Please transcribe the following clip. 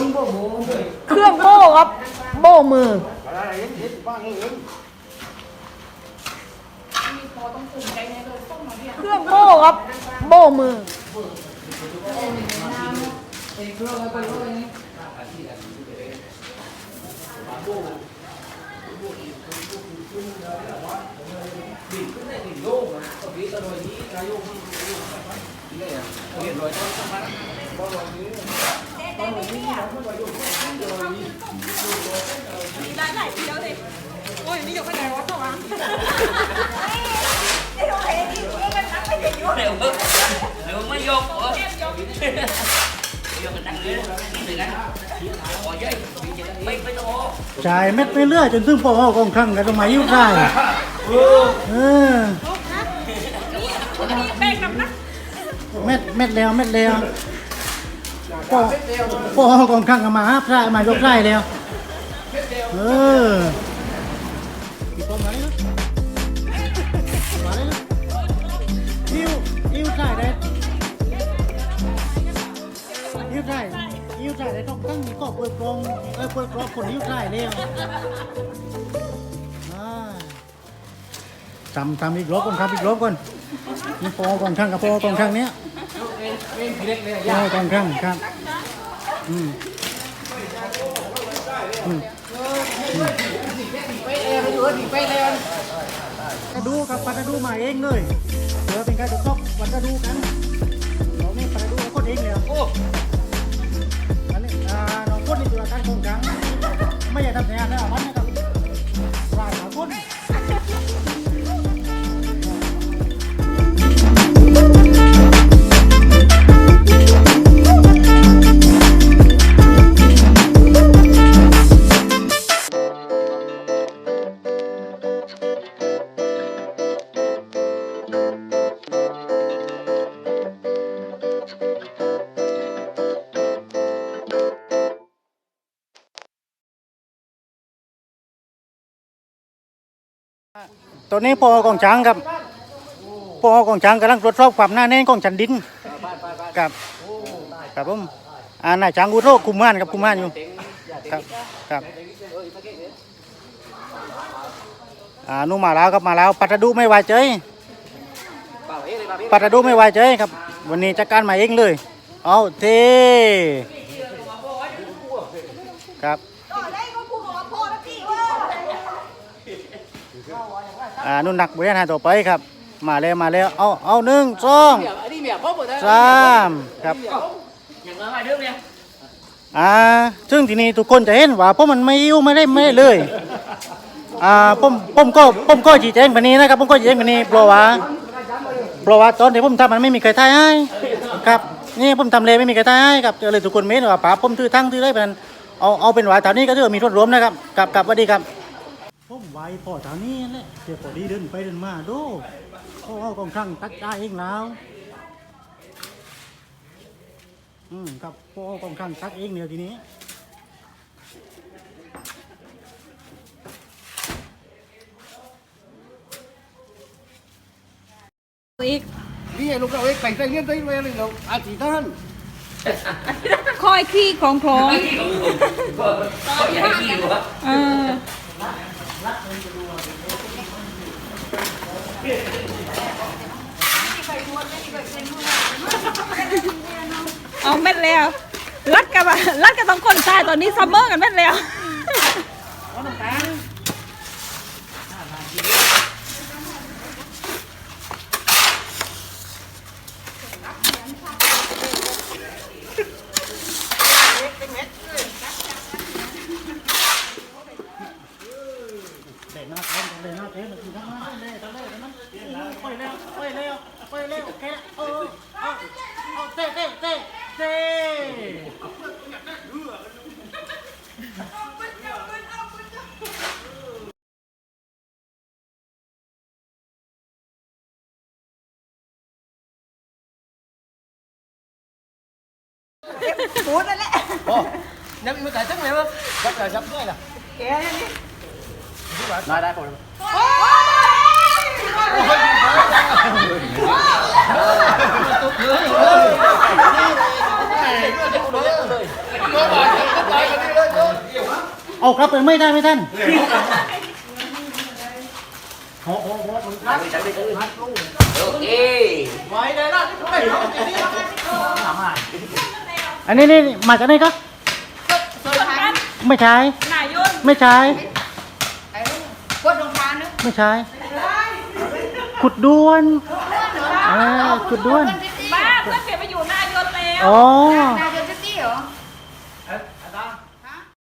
นโบโบเลยเครื่องโบ้ครับ โบ้มือ อะไรเห็นเห็นบ้างเองเครื่องโบ้ครับ โบ้มือเป็น เครื่องไปเลยนี่เดี๋ยวเดี๋ยวไม่ยกเหรอยกกันดังเลยนี่เลยนะขอเยอะไม่ไม่ต้องจ่ายเม็ดไปเรื่อยจนถึงพอกองครั้งกันทำไมยุ่งได้เออเม็ดเม็ดแล้วเม็ดแล้ว พอพอกองครั้งกันมาพระมายกได้แล้ว เอออีกคนมาเลยนะมาเลยนะอิ้วอิ้วได้เลยอิ้วได้อิ้วได้เลยต้องตั้งก็เปิดกรองเออเปิดกรองคนอิ้วได้แล้วอ่า ทำทำอีกรอบก่อนครับอีกรอบก่อนนี่พอกองครั้งกับพอกองครั้งเนี้ยเป็นเล็กเลยพอกองครั้งครับอืมอืมไปเอวอยู่ที่ไปเลยกระดูกับปลากระดูมาเองเลยเดี๋ยวเป็นการตกอกปลากระดูกันเรานี่ปลากระดูคนเองเลยโอ้ ตัวนี้พอกองช้างครับพอกองช้างกำลังตรวจสอบความหน้าแน่นของชันดินครับครับผมอ่านายช้างอุโรคุมม่านครับคุมม่านอยู่ครับครับอ่านู่นมาแล้วครับมาแล้วปัตตดูไม่ไหว้ใจปัตตดูไม่ไหว้ใจครับ วันนี้จัดการมาเองเลย เอาเทครับ อ่านุ่นหนักบริหารต่อไปครับ มาแล้วมาแล้วเอาเอาหนึ่งสองสามครับอ่าซึ่งทีนี้ทุกคนจะเห็นว่าผมมันไม่ยิ้วไม่ได้ไม่ได้เลยอ่าผมผมก็ผมก็ชี้แจงแบบนี้นะครับผมก็ชี้แจงแบบนี้เพราะว่าเพราะว่าตอนที่ผมทำมันไม่มีใครทายให้ครับนี่ผมทำเลยไม่มีใครทายให้ครับเลยทุกคนเม้นว่าป๋าผมถือทั้งถือได้เป็นเอาเอาเป็นว่าแถวนี้ก็ถือว่ามีทศรวมนะครับกับกับสวัสดีครับ ไว้พอแถวนี้แหละเดี๋ยวพอดีเดินไปเดินมาดูเขาเอากองช่างตักได้เองแล้วอืมครับพอเอากองช่างตักเองเดียวทีนี้อีกนี่ลูกเราเองแต่งแต่งเงี้ยได้เลยเราอาชีพท่านคอยขี้ของโคลงก็ก็อย่าให้ขี้อยู่ครับเออ เอาเม็ดแล้วรัดกับรัดกับต้องคนตายตอนนี้ซัมเมอร์กันเม็ดแล้ว เด่นหน้าเต้นเด่นหน้าเต้นอยู่ทั้งนั้นเล่ทั้งเล่ทั้งนั้นไปเร็วไปเร็วไปเร็วแค่เออเอาเอาเต้เต้เต้เต้พูดนั่นแหละน้ำมันแต่จังเลยมั้งจับแต่จับด้วยล่ะแกนี่ ได้ได้ผมโอ้ยเลยเอากลับไปไม่ได้ไหมท่านโอ้โหโอ้โหมันรัดโอเคไว้ได้แล้วไม่เอาจริงๆทำไมอันนี้นี่มาจากไหนครับส่วนกันไม่ใช่นายนไม่ใช่ กดลงทานนึก ไม่ใช่ขุดด้วนอ่าขุดด้วนบ้าเพื่อนเปลี่ยนไปอยู่นายนแล้ว อ๋อนาย